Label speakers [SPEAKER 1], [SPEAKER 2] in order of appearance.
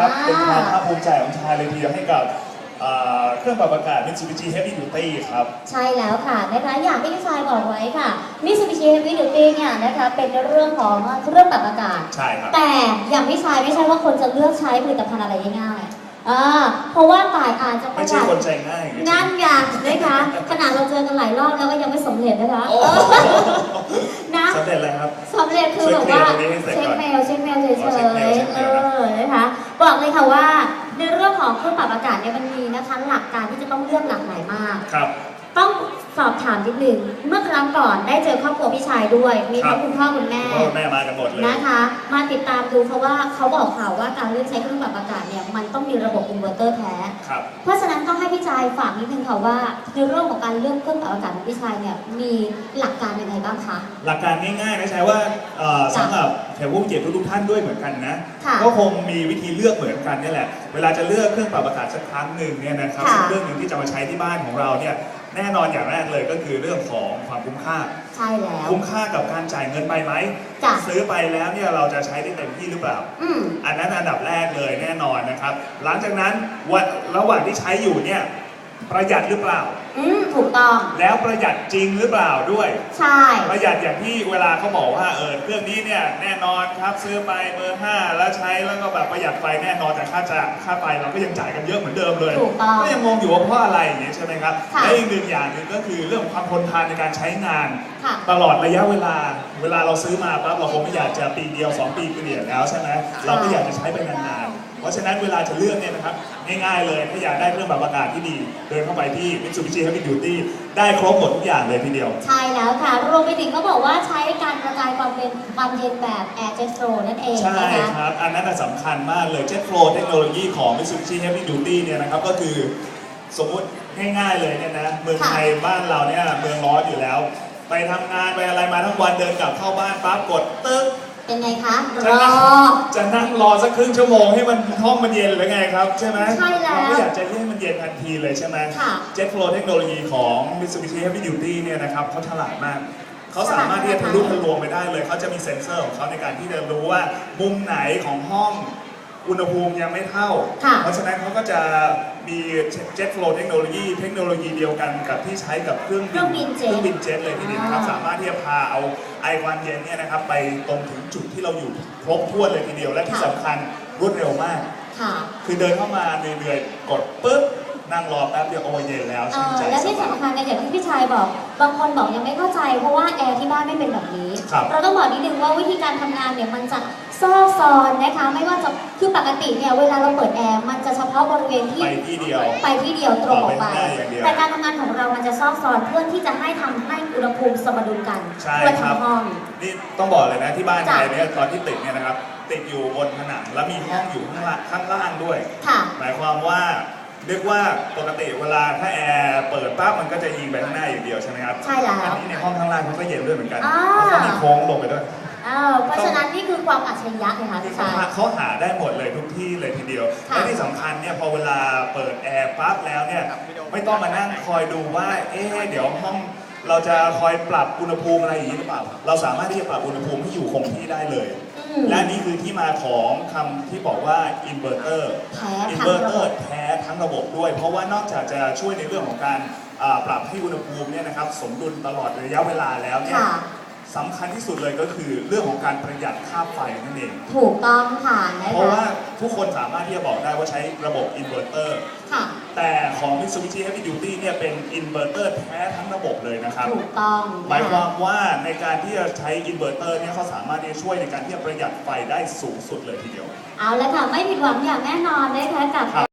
[SPEAKER 1] ครับ
[SPEAKER 2] อ่า
[SPEAKER 1] เป็นความภาคภูมิใจของชายเลยทีเดียวให้กับอ่าเครื่องปรับอากาศ Mitsubishi Heavy Duty ครับ
[SPEAKER 2] ใช่แล้วค่ะนะคะอย่างที่พี่ชายบอกไว้ค่ะ Mitsubishi Heavy Duty เนี่ยนะคะเป็นเรื่องของเครื่องปรับอากาศ
[SPEAKER 1] ใช่ครับ
[SPEAKER 2] แต่อย่างพี่ชายไม่ใช่ว่าคนจะเลือกใช้ผลิตภัณฑ์อะไรง่ายๆอ่าเพราะว่าต่ายอาจจะป
[SPEAKER 1] ไม่
[SPEAKER 2] ระ
[SPEAKER 1] ใช่
[SPEAKER 2] วัติ
[SPEAKER 1] คนใจง่าย
[SPEAKER 2] นั่นอย่างนะคะขนาดเราเจอกันหลายรอบแล้วก็ยังไม่สำเร็จนะคะ
[SPEAKER 1] โอ้
[SPEAKER 2] เออนะ
[SPEAKER 1] สำเร็จเลยครับ
[SPEAKER 2] สำเร็จคือแบบว่า
[SPEAKER 1] ช่วยเคลียร์ตรงนี้ให้เสร็จ
[SPEAKER 2] เช็ค
[SPEAKER 1] ก่อน
[SPEAKER 2] เมลเช็คเมลเฉย
[SPEAKER 1] อ๋อเช็คเมล
[SPEAKER 2] ๆ
[SPEAKER 1] เช็ค
[SPEAKER 2] เอ
[SPEAKER 1] เมลนะ
[SPEAKER 2] อนะคะ บอกเลยค่ะว่า ในเรื่องของเครื่องปรับอากาศเนี่ยมันมีนะคะหลักการที่จะต้องเลือกหลากหลายมาก
[SPEAKER 1] ครับ
[SPEAKER 2] ต้องส อบถามนิดหนึ่งเมื่อครั้งก่อนได้เจอครอบครัวพี่ชายด้วย มี
[SPEAKER 1] ครั
[SPEAKER 2] ทั้
[SPEAKER 1] บ
[SPEAKER 2] งคุณพ่อคุณแม่
[SPEAKER 1] พ่อแม่มากันหมดเลย
[SPEAKER 2] นะคะ มาติดตามดูเพราะว่าเขาบอกข่าวว่าการเลือกใช้เครื่องปรับอากาศเนี่ยมันต้องมีระบบอินเวอร์เตอร์แท้
[SPEAKER 1] ครับ
[SPEAKER 2] เพราะฉะนั้นต้องให้พี่ชายฝากนิดนึงค่ะว่าในเรื่องของการเลือกเครื่องปรับอากาศของพี่ชายเนี่ยมีหลักการยังไงบ้างคะ
[SPEAKER 1] หลักการง่ายๆนะใช้ว่าเอ่อ
[SPEAKER 2] จ้ะ
[SPEAKER 1] สำหรับแขกผู้มีเกียรติทุกๆท่านด้วยเหมือนกันนะ
[SPEAKER 2] ค่ะ
[SPEAKER 1] ก็คงมีวิธีเลือกเหมือนกันเนี่ยแหละ เวลาจะเลือกเครื่องปรับอากาศสักครั้งหนึ่งเนี่ยนะครับ
[SPEAKER 2] ค่ะ
[SPEAKER 1] สักเครื่องหนึ่งที่จะมาใช้ที่บ้านของเราเนี่ย แน่นอนอย่างแรกเลยก็คือเรื่องของความคุ้มค่า
[SPEAKER 2] ใช่แล้ว
[SPEAKER 1] คุ้มค่ากับการจ่ายเงินไปไหม
[SPEAKER 2] จ้ะ
[SPEAKER 1] ซื้อไปแล้วเนี่ยเราจะใช้ได้เต็มที่หรือเปล่า
[SPEAKER 2] อืม
[SPEAKER 1] อันนั้นอันดับแรกเลยแน่นอนนะครับ หลังจากนั้นวันระหว่างที่ใช้อยู่เนี่ยประหยัดหรือเปล่า
[SPEAKER 2] อืม ถูกต้อง
[SPEAKER 1] แล้วประหยัดจริงหรือเปล่าด้วย
[SPEAKER 2] ใช่
[SPEAKER 1] ประหยัดอย่างที่เวลาเขาบอกว่าเออเครื่องนี้เนี่ยแน่นอนครับซื้อไปเบอร์ห้าแล้วใช้แล้วก็แบบประหยัดไฟแน่นอนแต่ค่าจะค่าไฟเราก็ยังจ่ายกันเยอะเหมือนเดิมเลย
[SPEAKER 2] ถูกต้อง
[SPEAKER 1] ก็ยังงงอยู่ว่าเพราะอะไรอย่างเงี้ยใช่ไหมครับ
[SPEAKER 2] ค่ะ
[SPEAKER 1] และอีกหนึ่งอย่างหนึ่งก็คือเรื่องของความทนทานในการใช้งาน
[SPEAKER 2] ค่ะ
[SPEAKER 1] ตลอดระยะเวลา เวลาเราซื้อมาปั๊บเราคงไม่อยากจะปีเดียว2ปีเปลี่ยนแล้วใช่ไหมเราก็อยากจะใช้ไปนานๆ เพราะฉะนั้นเวลาจะเลือกเนี่ยนะครับง่ายๆเลยถ้าอยากได้เครื่องปรับอากาศที่ดี เดินเข้าไปที่ Mitsubishi Heavy Duty ได้ครบหมดทุกอย่างเลยทีเดียว
[SPEAKER 2] ใช่แล้วค่ะ รวมไปถึงเขาบอกว่าใช้การกระจายความเย็นความเย็นแบบ Air Jet Flow นั่นเอง
[SPEAKER 1] ใช่
[SPEAKER 2] นะคะ
[SPEAKER 1] ครับ อันนั้นน่ะสำคัญมากเลย Jet Flow เทคโนโลยีของ Mitsubishi Heavy Duty เนี่ยนะครับก็คือสมมุติง่ายๆเลยเนี่ยนะเมืองไทยบ้านเราเนี่ยเมืองร้อนอยู่แล้ว ไปทำงานไปอะไรมาทั้งวันเดินกลับเข้าบ้านปั๊บกดตึ๊ก
[SPEAKER 2] เป็นไงคะร
[SPEAKER 1] จะ
[SPEAKER 2] อ
[SPEAKER 1] นั่งจะนั่งรอสักครึ่งชั่วโมงให้มันห้องมันเย็นหรือไงครับ ใช่ไหม
[SPEAKER 2] ใช่แล้ว
[SPEAKER 1] เราก็อยากจะให้มันเย็นทันทีเลยใช่ไหม
[SPEAKER 2] ค่ะ
[SPEAKER 1] Jet Flow เทคโนโลยีของ Mitsubishi Heavy Duty เนี่ยนะครับเขาฉลาดมาก เขาสามารถที่จะทะลุทะลวงไปได้เลย เขาจะมีเซ็นเซอร์ของเขาในการที่จะรู้ว่ามุมไหนของห้องอุณหภูมิยังไม่เท่า
[SPEAKER 2] ค่ะ
[SPEAKER 1] เพราะฉะนั้นเขาก็จะ มี Jet Flow เทคโนโลยีเทคโนโลยีเดียวกันกับที่ใช้กับเครื่อง
[SPEAKER 2] เครื่องบินเจ็ต
[SPEAKER 1] เครื่องบินเจ็ตเลยทีเดียวนะครับ
[SPEAKER 2] อ่า
[SPEAKER 1] สามารถที่จะพาเอาไอความเย็นเนี่ยนะครับไปตรงถึงจุดที่เราอยู่ครบถ้วนเลยทีเดียวและที่สำคัญรวดเร็วมาก
[SPEAKER 2] ค่ะ
[SPEAKER 1] คือเดินเข้ามาเหนื่อยๆกดปุ๊บ นั่งรอแป๊บเดียวโอ้ยเย็นแล้ว
[SPEAKER 2] เอ
[SPEAKER 1] ชื่น
[SPEAKER 2] อ
[SPEAKER 1] ใจ
[SPEAKER 2] และ
[SPEAKER 1] ส
[SPEAKER 2] ที่
[SPEAKER 1] บาย
[SPEAKER 2] สำคัญในอย่างที่พี่ชายบอก บางคนบอกยังไม่เข้าใจ เพราะว่าแอร์ที่บ้านไม่เป็นแบบนี้
[SPEAKER 1] ครับ
[SPEAKER 2] เราต้องบอกนิดนึงว่าวิธีการทำงานเนี่ยมันจะซอกซอนนะคะ ไม่ว่าจะคือปกติเนี่ยเวลาเราเปิดแอร์มันจะเฉพาะบริเวณที่
[SPEAKER 1] ไปที่เดียว
[SPEAKER 2] ไปที่เดียวตรงออกไป
[SPEAKER 1] ต่อไปข้างหน้าอย่างเดียว
[SPEAKER 2] แต่การทำงานของเรามันจะซอกซอนเพื่อที่จะให้ทำให้อุณหภูมิสมดุลกัน
[SPEAKER 1] ใช่
[SPEAKER 2] เพื่อ
[SPEAKER 1] ครับ
[SPEAKER 2] ทำห้อง
[SPEAKER 1] นี่ต้องบอกเลยนะที่บ้าน
[SPEAKER 2] จ้ะ
[SPEAKER 1] ไทยเนี่ยตอนที่ติดเนี่ยนะครับติดอยู่บนผนังแล้วมีห้องอยู่ข้างล่างข้างล่างด้วย
[SPEAKER 2] ค่ะ
[SPEAKER 1] หมายความว่า เรียกว่าปกติเวลาถ้าแอร์เปิดปั๊บมันก็จะยิงไปข้างหน้าอย่างเดียวใช่ไหมครับ
[SPEAKER 2] ใช่แล้ว
[SPEAKER 1] อันนี้ในห้องข้างล่างเขาก็เย็นด้วยเหมือนกัน
[SPEAKER 2] อ่า
[SPEAKER 1] เพราะเขามีโค้งลงไปด้วย
[SPEAKER 2] เออเพราะฉะนั้นนี่คือความอัจฉริยะเลยค่ะ
[SPEAKER 1] ที่
[SPEAKER 2] พี่
[SPEAKER 1] เขา
[SPEAKER 2] ชาย
[SPEAKER 1] หาเขาหาได้หมดเลยทุกที่เลยทีเดียว
[SPEAKER 2] ค่ะ
[SPEAKER 1] และที่สำคัญเนี่ยพอเวลาเปิดแอร์ปั๊บแล้วเนี่ยไม่ต้องมานั่งคอยดูว่า เอ๊ะเดี๋ยวห้องเราจะคอยปรับอุณหภูมิอะไรอย่างนี้หรือเปล่า เราสามารถที่จะปรับอุณหภูมิให้อยู่คงที่ได้เลย
[SPEAKER 2] อืม
[SPEAKER 1] และนี่คือที่มาของคำที่บอกว่าอินเวอร์เตอร์
[SPEAKER 2] แท้
[SPEAKER 1] อิน
[SPEAKER 2] ทั้
[SPEAKER 1] เวองร์
[SPEAKER 2] ระ
[SPEAKER 1] เต
[SPEAKER 2] บ
[SPEAKER 1] อบ ร์แท้ทั้งระบบด้วย เพราะว่านอกจากจะช่วยในเรื่องของการอ่าปรับให้อุณหภูมิเนี่ยนะครับสมดุลตลอดระยะเวลาแล้วเนี่ย
[SPEAKER 2] ค่ะ
[SPEAKER 1] สำคัญที่สุดเลยก็คือเรื่องของการประหยัดค่าไฟนั่นเอง
[SPEAKER 2] ถูกต้องค่ะนะ
[SPEAKER 1] เพราะ
[SPEAKER 2] คะ
[SPEAKER 1] ว่าทุกคนสามารถที่จะบอกได้ว่าใช้ระบบอินเวอร์เตอร์
[SPEAKER 2] ค่ะ
[SPEAKER 1] แต่ของ Mitsubishi Heavy Duty เนี่ยเป็นอินเวอร์เตอร์แท้ทั้งระบบเลยนะครับ
[SPEAKER 2] ถูกต้อง
[SPEAKER 1] หมาย
[SPEAKER 2] นะ
[SPEAKER 1] ควา
[SPEAKER 2] คะ
[SPEAKER 1] มว่าในการที่จะใช้อินเวอร์เตอร์เนี่ยเขาสามารถที่จะช่วยในการที่จะประหยัดไฟได้สูงสุดเลยทีเดียว
[SPEAKER 2] เอาละค่ะ ไม่ผิดหวังอย่างแน่นอนนะคะกับ